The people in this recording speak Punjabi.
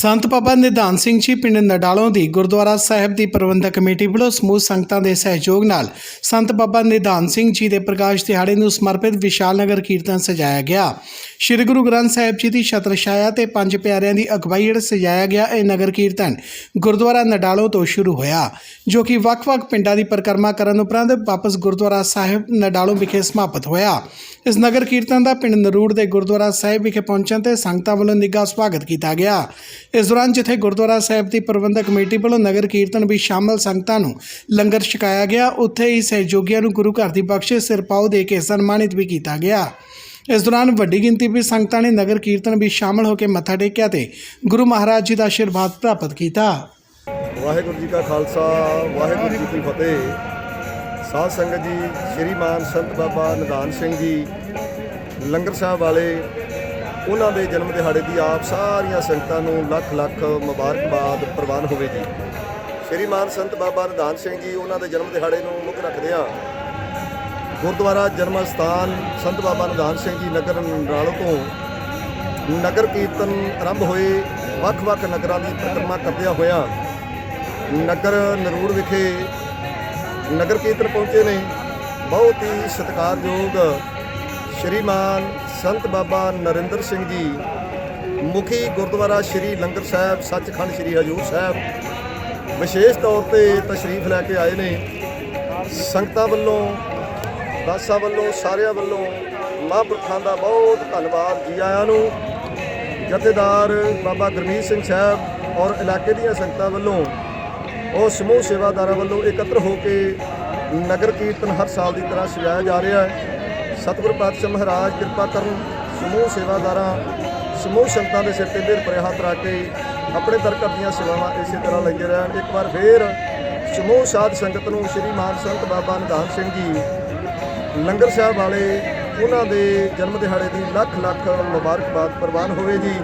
ਸੰਤ ਬਾਬਾ ਨਿਧਾਨ ਸਿੰਘ ਜੀ ਪਿੰਡ ਨਡਾਲੋਂ ਦੀ ਗੁਰਦੁਆਰਾ ਸਾਹਿਬ ਦੀ ਪ੍ਰਬੰਧਕ ਕਮੇਟੀ ਵੱਲੋਂ ਸਮੂਹ ਸੰਗਤਾਂ ਦੇ ਸਹਿਯੋਗ ਨਾਲ ਸੰਤ ਬਾਬਾ ਨਿਧਾਨ ਸਿੰਘ ਜੀ ਦੇ ਪ੍ਰਕਾਸ਼ ਦਿਹਾੜੇ ਨੂੰ ਸਮਰਪਿਤ ਵਿਸ਼ਾਲ ਨਗਰ ਕੀਰਤਨ ਸਜਾਇਆ ਗਿਆ। ਸ੍ਰੀ ਗੁਰੂ ਗ੍ਰੰਥ ਸਾਹਿਬ ਜੀ ਦੀ ਛਤਰ ਛਾਇਆ ਤੇ ਪੰਜ ਪਿਆਰਿਆਂ ਦੀ ਅਗਵਾਈ ਹੇਠ ਸਜਾਇਆ ਗਿਆ ਇਹ ਨਗਰ ਕੀਰਤਨ ਗੁਰਦੁਆਰਾ ਨਡਾਲੋਂ ਤੋਂ ਸ਼ੁਰੂ ਹੋਇਆ, ਜੋ ਕਿ ਵੱਖ-ਵੱਖ ਪਿੰਡਾਂ ਦੀ ਪਰਿਕਰਮਾ ਕਰਨ ਉਪਰੰਤ ਵਾਪਸ ਗੁਰਦੁਆਰਾ ਸਾਹਿਬ ਨਡਾਲੋਂ ਵਿਖੇ ਸਮਾਪਤ ਹੋਇਆ। ਇਸ ਨਗਰ ਕੀਰਤਨ ਦਾ ਪਿੰਡ ਨਰੂੜ ਦੇ ਗੁਰਦੁਆਰਾ ਸਾਹਿਬ ਵਿਖੇ ਪਹੁੰਚਣ ਤੇ ਸੰਗਤਾਂ ਵੱਲੋਂ ਨਿੱਘਾ ਸਵਾਗਤ ਕੀਤਾ ਗਿਆ। ਇਸ ਦੌਰਾਨ ਜਿੱਥੇ ਗੁਰਦੁਆਰਾ ਸਾਹਿਬ ਦੀ ਪ੍ਰਬੰਧਕ ਕਮੇਟੀ ਵੱਲੋਂ ਨਗਰ ਕੀਰਤਨ ਵਿੱਚ ਸ਼ਾਮਲ ਸੰਗਤਾਂ ਨੂੰ ਲੰਗਰ ਛਕਾਇਆ ਗਿਆ, ਉੱਥੇ ਹੀ ਸਹਿਯੋਗੀਆਂ ਨੂੰ ਗੁਰੂ ਘਰ ਦੀ ਬਖਸ਼ਿਸ਼ ਸਿਰਪਾਓ ਦੇ ਕੇ ਸਨਮਾਨਿਤ ਵੀ ਕੀਤਾ ਗਿਆ। ਇਸ ਦੌਰਾਨ ਵੱਡੀ ਗਿਣਤੀ ਵਿੱਚ ਸੰਗਤਾਂ ਨੇ ਨਗਰ ਕੀਰਤਨ ਵਿੱਚ ਸ਼ਾਮਲ ਹੋ ਕੇ ਮੱਥਾ ਟੇਕਿਆ ਤੇ ਗੁਰੂ ਮਹਾਰਾਜ ਜੀ ਦਾ ਆਸ਼ੀਰਵਾਦ ਪ੍ਰਾਪਤ ਕੀਤਾ। ਵਾਹਿਗੁਰੂ ਜੀ ਕਾ ਖਾਲਸਾ, ਵਾਹਿਗੁਰੂ ਜੀ ਕੀ ਫਤਿਹ। ਸਾਧ ਸੰਗਤ ਜੀ ਸ਼੍ਰੀਮਾਨ ਸੰਤ ਬਾਬਾ ਨਿਧਾਨ ਸਿੰਘ ਜੀ, ਲੰਗਰ ਸਾਹਿਬ ਵਾਲੇ ਉਹਨਾਂ ਦੇ ਜਨਮ ਦਿਹਾੜੇ ਦੀ ਆਪ ਸਾਰੀਆਂ ਸੰਗਤਾਂ ਨੂੰ ਲੱਖ ਲੱਖ ਮੁਬਾਰਕਬਾਦ ਪ੍ਰਵਾਨ ਹੋਵੇਗੀ ਸ਼੍ਰੀਮਾਨ ਸੰਤ ਬਾਬਾ ਨਿਧਾਨ ਸਿੰਘ ਜੀ ਉਹਨਾਂ ਦੇ ਜਨਮ ਦਿਹਾੜੇ ਨੂੰ ਮੁੱਖ ਰੱਖਦਿਆਂ ਗੁਰਦੁਆਰਾ ਜਨਮ ਸਥਾਨ ਸੰਤ ਬਾਬਾ ਨਿਧਾਨ ਸਿੰਘ ਜੀ ਨਗਰ ਨਰਾਲੋ ਤੋਂ ਨਗਰ ਕੀਰਤਨ ਆਰੰਭ ਹੋਏ ਵੱਖ-ਵੱਖ ਨਗਰਾਂ ਦੀ ਪਰਿਕਰਮਾ ਕਰਦਿਆਂ ਹੋਇਆਂ ਨਗਰ ਨਰੂੜ ਵਿਖੇ ਨਗਰ ਕੀਰਤਨ ਪਹੁੰਚੇ ਨੇ। ਬਹੁਤ ਹੀ ਸਤਿਕਾਰਯੋਗ ਸ਼੍ਰੀਮਾਨ ਸੰਤ ਬਾਬਾ ਨਰਿੰਦਰ ਸਿੰਘ ਜੀ, ਮੁਖੀ ਗੁਰਦੁਆਰਾ ਸ਼੍ਰੀ ਲੰਗਰ ਸਾਹਿਬ, ਸੱਚਖੰਡ ਸ਼੍ਰੀ ਹਜੂਰ ਸਾਹਿਬ। ਵਿਸ਼ੇਸ਼ ਤੌਰ ਤੇ ਤਸ਼ਰੀਫ ਲੈ ਕੇ ਆਏ ਨੇ। ਸੰਗਤਾਂ ਵੱਲੋਂ ਦਾਸਾਂ ਵੱਲੋਂ, ਸਾਰਿਆਂ ਵੱਲੋਂ ਮਹਾਂਪੁਰਖਾਂ ਦਾ ਬਹੁਤ ਧੰਨਵਾਦ ਜੀ ਆਇਆਂ ਨੂੰ। ਜਥੇਦਾਰ ਬਾਬਾ ਗੁਰਮੀਤ ਸਿੰਘ ਸਾਹਿਬ ਔਰ ਇਲਾਕੇ ਦੀਆਂ ਸੰਗਤਾਂ ਵੱਲੋਂ ਉਹ ਸਮੂਹ ਸੇਵਾਦਾਰਾਂ ਵੱਲੋਂ ਇਕੱਤਰ ਹੋ ਕੇ ਨਗਰ ਕੀਰਤਨ ਹਰ ਸਾਲ ਦੀ ਤਰ੍ਹਾਂ ਸਜਾਇਆ ਜਾ ਰਿਹਾ ਹੈ। ਸਤਿਗੁਰ ਪਾਤਸ਼ਾਹ ਮਹਾਰਾਜ, ਕਿਰਪਾ ਕਰਨ ਸਮੂਹ ਸੇਵਾਦਾਰਾਂ, ਸਮੂਹ ਸੰਗਤਾਂ ਦੇ ਸਿਰ ਤੇ ਮਿਹਰ ਭਰੇ ਹੱਥ ਰੱਖ ਕੇ ਆਪਣੇ ਦਰ ਦੀਆਂ ਸੇਵਾਵਾਂ ਇਸੇ ਤਰ੍ਹਾਂ ਲੈਂਦੇ ਰਹਿਣ। ਇੱਕ ਵਾਰ ਫੇਰ ਸਮੂਹ ਸਾਧ ਸੰਗਤ ਨੂੰ ਸ੍ਰੀ ਮਾਨ ਸੰਤ ਬਾਬਾ ਨਿਧਾਨ ਸਿੰਘ ਜੀ, ਲੰਗਰ ਸਾਹਿਬ ਵਾਲੇ, ਉਹਨਾਂ ਦੇ ਜਨਮ ਦਿਹਾੜੇ ਦੀ ਲੱਖ ਲੱਖ ਮੁਬਾਰਕਬਾਦ ਪ੍ਰਵਾਨ ਹੋਵੇ ਜੀ।